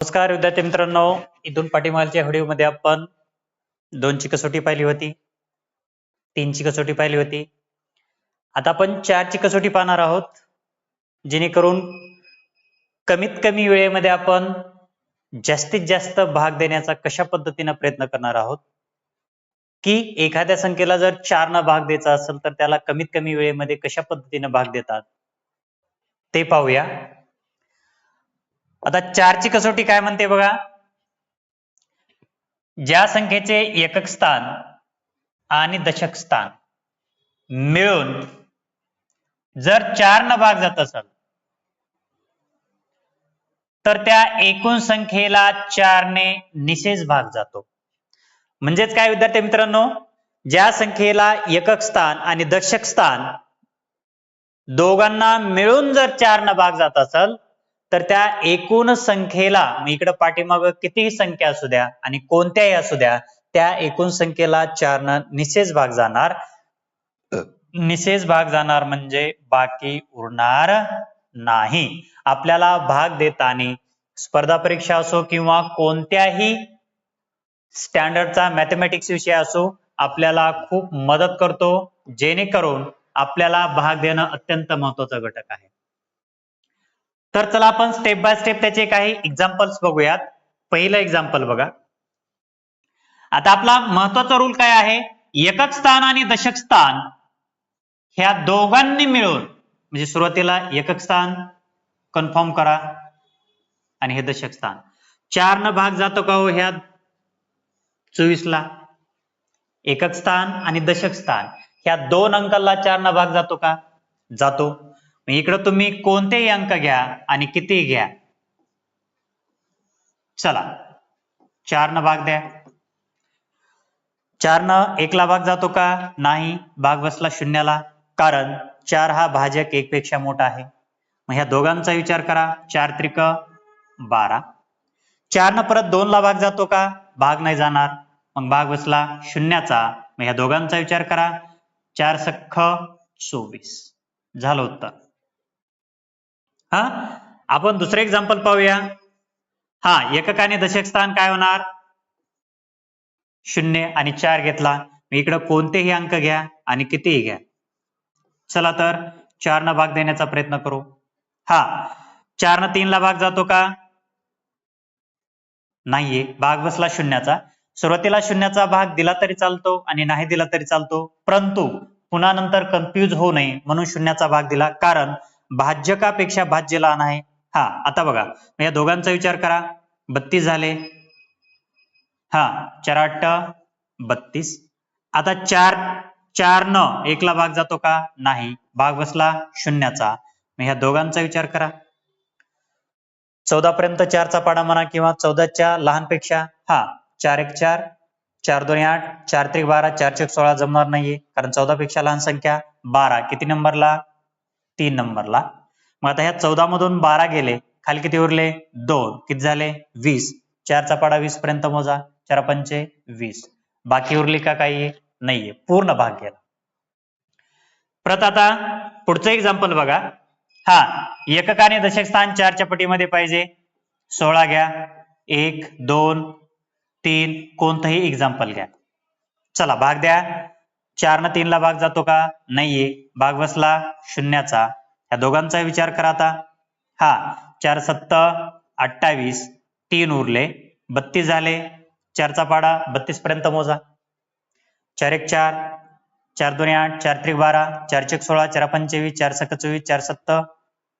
नमस्कार विद्यार्थी मित्रांनो इथून पाठीमागच्या व्हिडिओमध्ये आपण दोनची कसोटी पाहिली होती तीनची कसोटी पाहिली होती. आता आपण चारची कसोटी पाहणार आहोत जेणेकरून कमीत कमी वेळेमध्ये आपण जास्तीत जास्त भाग देण्याचा कशा पद्धतीने प्रयत्न करणार आहोत? की एखाद्या संख्येला जर चार न भाग द्यायचा असेल तर त्याला कमीत कमी वेळेमध्ये कशा पद्धतीने भाग देतात? ते पाहूया. आता चारची कसोटी काय म्हणते बघा? ज्या संख्येचे एकक स्थान आणि दशक स्थान मिळून जर चार न भाग जात असेल तर त्या एकूण संख्येला चारने निशेष भाग जातो. म्हणजेच काय विद्यार्थी मित्रांनो? ज्या संख्येला एकक स्थान आणि दशक स्थान दोघांना मिळून जर चार न भाग जात असेल तर त्या एकूण संख्येला इकडे पाठीमाग कितीही संख्या असू द्या आणि कोणत्याही असू द्या त्या एकूण संख्येला चार निशेष भाग जाणार. निशेष भाग जाणार म्हणजे बाकी उरणार नाही. आपल्याला भाग देताना स्पर्धा परीक्षा असो किंवा कोणत्याही स्टँडर्डचा मॅथमॅटिक्स विषय असो आपल्याला खूप मदत करतो जेणेकरून आपल्याला भाग देणं अत्यंत महत्त्वाचा घटक आहे. तर चला आपण स्टेप बाय स्टेप त्याचे काही एक्झाम्पल्स बघूयात. पहिलं एक्झाम्पल बघा. आता आपला महत्त्वाचा रूल काय आहे? एकक स्थान आणि दशक स्थान ह्या दोघांनी मिळून म्हणजे सुरुवातीला एकक स्थान कन्फर्म करा आणि हे दशक स्थान. चार न भाग जातो का हो ह्या? चोवीसला. एकक स्थान आणि दशक स्थान. ह्या दोन अंकाला चार न भाग जातो का? जातो. इकडं तुम्ही कोणतेही अंक घ्या आणि किती घ्या. चला. चार न भाग द्या. चार न एकला भाग जातो का? नाही. भाग बसला शून्याला. कारण चार हा भाजक एक पेक्षा मोठा आहे. मग ह्या दोघांचा विचार करा. चार त्रिक बारा. चार न परत दोनला भाग जातो का? भाग नाही जाणार. मग भाग बसला शून्याचा. मग ह्या दोघांचा विचार करा. चार सख्ख चोवीस. झालं उत्तर. हा? आपण दुसरं एक्झाम्पल पाहूया. हा एककाने दशक स्थान काय होणार? शून्य आणि चार घेतला. इकडं कोणतेही अंक घ्या आणि कितीही घ्या. चला तर चार न भाग देण्याचा प्रयत्न करू. हा चार न तीन ला भाग जातो का? नाहीये. भाग बसला शून्याचा. सुरुवातीला शून्याचा भाग दिला तरी चालतो आणि नाही दिला तरी चालतो. परंतु पुन्हा नंतर कन्फ्यूज होऊ नये म्हणून शून्याचा भाग दिला. कारण भाज्यकापेक्षा भाज्य लहान आहे. हा आता बघा. या दोघांचा विचार करा. बत्तीस झाले. हा चार आठ बत्तीस. आता चार चार न एकला भाग जातो का? नाही. भाग बसला शून्याचा. मग ह्या दोघांचा विचार करा. चौदा पर्यंत चारचा पाडा म्हणा किंवा चौदाच्या लहानपेक्षा. हा चार एक चार. चार दोन आठ. चार त्रिक बारा. चार सोळा जमणार नाहीये. कारण चौदा पेक्षा लहान संख्या बारा. किती नंबरला? तीन नंबरला. मग आता ह्या चौदा मधून बारा गेले. खाली किती उरले? दोन. किती झाले? वीस. चारचा पाडा वीस पर्यंत मोजा. चार पंचे वीस. बाकी उरली का काही? नाहीये. पूर्ण भाग गेला. परत आता पुढचं एक्झाम्पल बघा. हा एककाने दशक स्थान चारच्या पटीमध्ये पाहिजे. सोळा घ्या. एक दोन तीन. कोणतंही एक्झाम्पल घ्या. चला भाग द्या. चार न तीन ला भाग जातो का? नाहीये. भाग बसला शून्याचा. या दोघांचा विचार करा आता. हा चार सत्त अठ्ठावीस तीन उरले बत्तीस झाले. चारचा पाडा बत्तीस पर्यंत मोजा. चार एक चार चार दोन आठ चार त्रिक बारा चार चेक सोळा चार पंचवीस चार सक चोवीस चार सत्त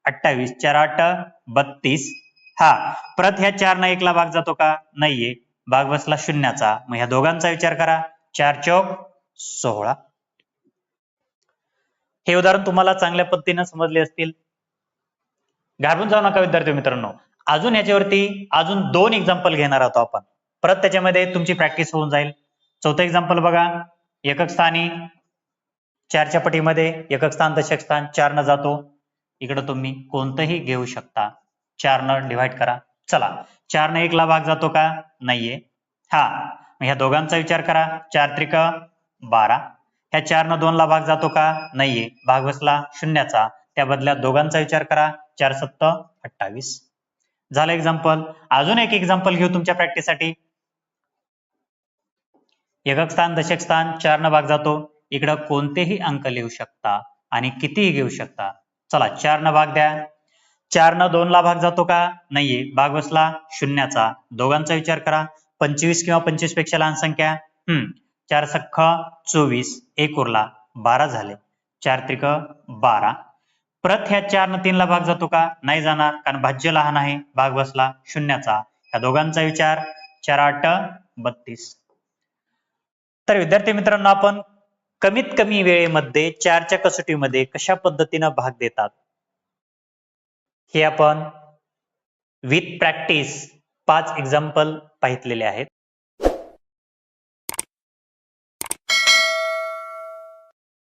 अठ्ठावीस चार आठ बत्तीस. हा परत ह्या चार न एकला भाग जातो का? नाहीये. भाग बसला शून्याचा. मग ह्या दोघांचा विचार करा. चार चौक सोहळा. हे उदाहरण तुम्हाला चांगल्या पद्धतीने समजले असतील. घाबरून जाऊ नका विद्यार्थी मित्रांनो. अजून याच्यावरती अजून दोन एक्झाम्पल घेणार आहोत आपण. परत त्याच्यामध्ये तुमची प्रॅक्टिस होऊन जाईल. चौथं एक्झाम्पल बघा. एकक स्थानी. चारच्या पटीमध्ये एकक स्थान दशक स्थान चार न जातो. इकडे तुम्ही कोणतंही घेऊ शकता. चार न डिव्हाइड करा. चला. चार न एकला भाग जातो का? नाहीये. हा. मग ह्या दोघांचा विचार करा. चार त्रिका बारा. ह्या चार न भाग जातो का? नाहीये. भाग बसला शून्याचा. त्या बदल्यात दोघांचा विचार करा. चार सत्त अठ्ठावीस. झालं एक्झाम्पल अजून एक एक्झाम्पल घेऊ तुमच्या प्रॅक्टिससाठी एकक स्थान दशक स्थान चार न भाग जातो. इकडं कोणतेही अंक लिहू शकता आणि कितीही घेऊ शकता. चला चार न भाग द्या. चार न दोन ला भाग जातो का? नाहीये. भाग बसला शून्याचा. दोघांचा विचार करा. पंचवीस किंवा पंचवीसपेक्षा लहान संख्या. हम्म. चार सख्ख चोवीस एक उरला बारा झाले. चार त्रिक बारा. परत ह्या चार न तीनला भाग जातो का? नाही जाणार कारण भाज्य लहान आहे भाग बसला शून्याचा. ह्या दोघांचा विचार चार आठ बत्तीस. तर विद्यार्थी मित्रांनो आपण कमीत कमी वेळेमध्ये चारच्या कसोटीमध्ये कशा पद्धतीनं भाग देतात? हे आपण विथ प्रॅक्टिस पाच एक्झाम्पल पाहितलेले आहेत.